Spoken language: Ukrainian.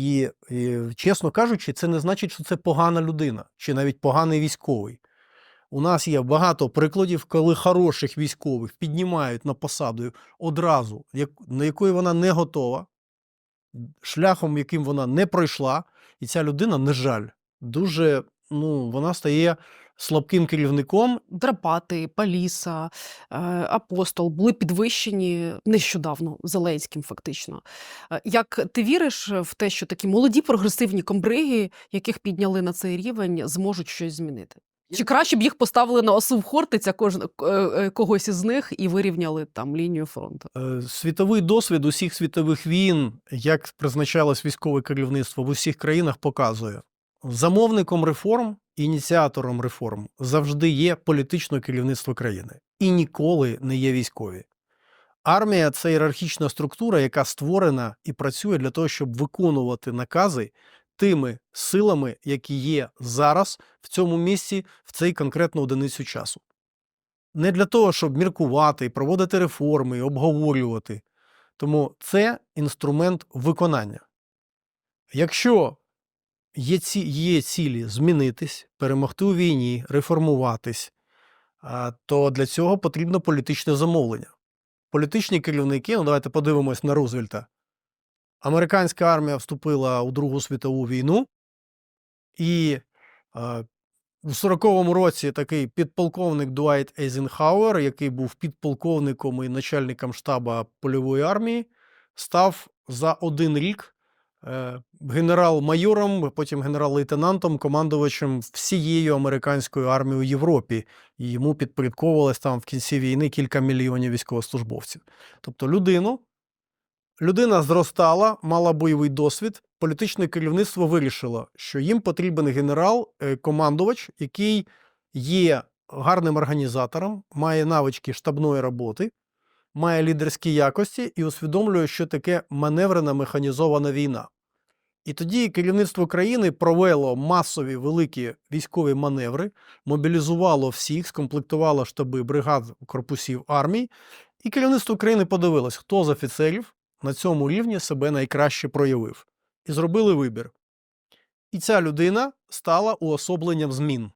І, і, чесно кажучи, це не значить, що це погана людина чи навіть поганий військовий. У нас є багато прикладів, коли хороших військових піднімають на посаду одразу, як, на якої вона не готова, шляхом, яким вона не пройшла, і ця людина, на жаль, дуже ну, вона стає слабким керівником. Драпати, Паліса, е, Апостол були підвищені нещодавно Зеленським, фактично. Е, Як ти віриш в те, що такі молоді прогресивні комбриги, яких підняли на цей рівень, зможуть щось змінити? Чи краще б їх поставили на осу в Хортиця кожен, е, е, когось із них і вирівняли там лінію фронту? Е, Світовий досвід усіх світових війн, як призначалось військове керівництво в усіх країнах, показує. Замовником реформ, ініціатором реформ завжди є політичне керівництво країни і ніколи не є військові. Армія це ієрархічна структура, яка створена і працює для того, щоб виконувати накази тими силами, які є зараз в цьому місці, в цей конкретну одиницю часу. Не для того, щоб міркувати, проводити реформи, обговорювати. Тому це інструмент виконання. Якщо є, ці, є цілі змінитись, перемогти у війні, реформуватись, то для цього потрібно політичне замовлення. Політичні керівники, ну давайте подивимось на Рузвельта. Американська армія вступила у Другу світову війну, і а, у 40-му році такий підполковник Дуайт Ейзенхауер, який був підполковником і начальником штаба польової армії, став за один рік е, генерал-майором, потім генерал-лейтенантом, командувачем всією американською армією у Європі. І йому підпорядковувалось там в кінці війни кілька мільйонів військовослужбовців. Тобто людину, людина зростала, мала бойовий досвід. Політичне керівництво вирішило, що їм потрібен генерал, е, який є гарним організатором, має навички штабної роботи, має лідерські якості і усвідомлює, що таке маневрена механізована війна. І тоді керівництво країни провело масові великі військові маневри, мобілізувало всіх, скомплектувало штаби бригад корпусів армій, і керівництво країни подивилось, хто з офіцерів на цьому рівні себе найкраще проявив. І зробили вибір. І ця людина стала уособленням змін.